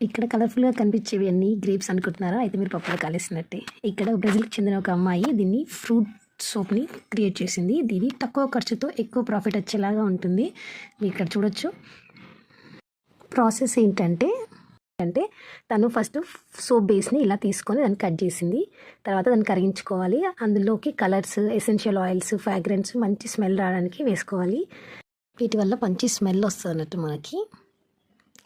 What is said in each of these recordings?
ఇక్కడ కలర్ఫుల్గా కనిపించేవి అన్ని గ్రేప్స్ అనుకుంటున్నారా? అయితే మీరు పప్పులో కాలేసినట్టే. ఇక్కడ బ్రెజిల్కి చెందిన ఒక అమ్మాయి దీన్ని ఫ్రూట్ సోప్ని క్రియేట్ చేసింది. దీని తక్కువ ఖర్చుతో ఎక్కువ ప్రాఫిట్ వచ్చేలాగా ఉంటుంది. మీరు ఇక్కడ చూడొచ్చు. ప్రాసెస్ ఏంటంటే అంటే తను ఫస్ట్ సోప్ బేస్ని ఇలా తీసుకొని దాన్ని కట్ చేసింది. తర్వాత దాన్ని కరిగించుకోవాలి. అందులోకి కలర్స్ ఎసెన్షియల్ ఆయిల్స్ ఫ్రాగ్రెన్స్ మంచి స్మెల్ రావడానికి వేసుకోవాలి. వీటి వల్ల మంచి స్మెల్ వస్తుంది అన్నట్టు మనకి.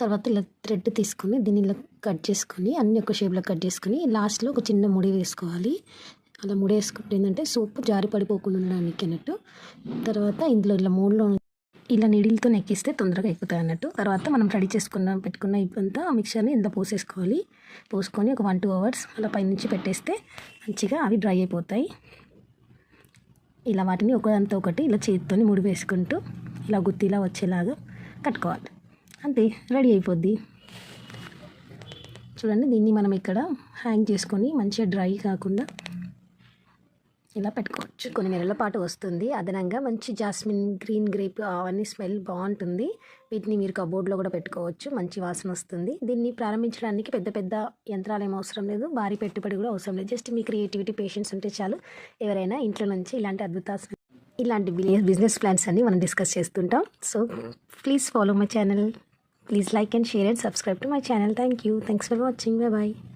తర్వాత ఇలా థ్రెడ్ తీసుకొని దీన్ని ఇలా కట్ చేసుకొని అన్ని ఒక షేప్లో కట్ చేసుకొని లాస్ట్లో ఒక చిన్న ముడి వేసుకోవాలి. అలా ముడి వేసుకుంటే ఏంటంటే సూప్ జారి పడిపోకుండా ఉండడానికి అన్నట్టు. తర్వాత ఇందులో ఇలా మూడులో ఇలా నీడిల్తో నెక్కిస్తే తొందరగా ఎక్కుతాయి అన్నట్టు. తర్వాత మనం రెడీ చేసుకున్న పెట్టుకున్న ఇవంతా మిక్చర్ని ఇంత పోసేసుకోవాలి. పోసుకొని ఒక వన్ టూ అవర్స్ అలా పైనుంచి పెట్టేస్తే మంచిగా అవి డ్రై అయిపోతాయి. ఇలా వాటిని ఒకదాంతో ఒకటి ఇలా చేతితోని ముడి వేసుకుంటూ ఇలా గుత్తిలా వచ్చేలాగా కట్టుకోవాలి. అంతే రెడీ అయిపోద్ది. చూడండి దీన్ని మనం ఇక్కడ హ్యాంగ్ చేసుకొని మంచిగా డ్రై కాకుండా ఇలా పెట్టుకోవచ్చు. కొన్ని నెలల పాటు వస్తుంది. అదనంగా మంచి జాస్మిన్ గ్రీన్ గ్రేప్ అవన్నీ స్మెల్ బాగుంటుంది. వీటిని మీరు కబోర్డ్లో కూడా పెట్టుకోవచ్చు. మంచి వాసన వస్తుంది. దీన్ని ప్రారంభించడానికి పెద్ద పెద్ద యంత్రాలు ఏం అవసరం లేదు. భారీ పెట్టుబడి కూడా అవసరం లేదు. జస్ట్ మీ క్రియేటివిటీ పేషెన్స్ ఉంటే చాలు. ఎవరైనా ఇంట్లో నుంచి ఇలాంటి అద్భుత ఇలాంటి బిజినెస్ ప్లాన్స్ అన్ని మనం డిస్కస్ చేస్తుంటాం. So please follow my channel. Please like and share and subscribe to my channel. Thank you. Thanks for watching. Bye bye.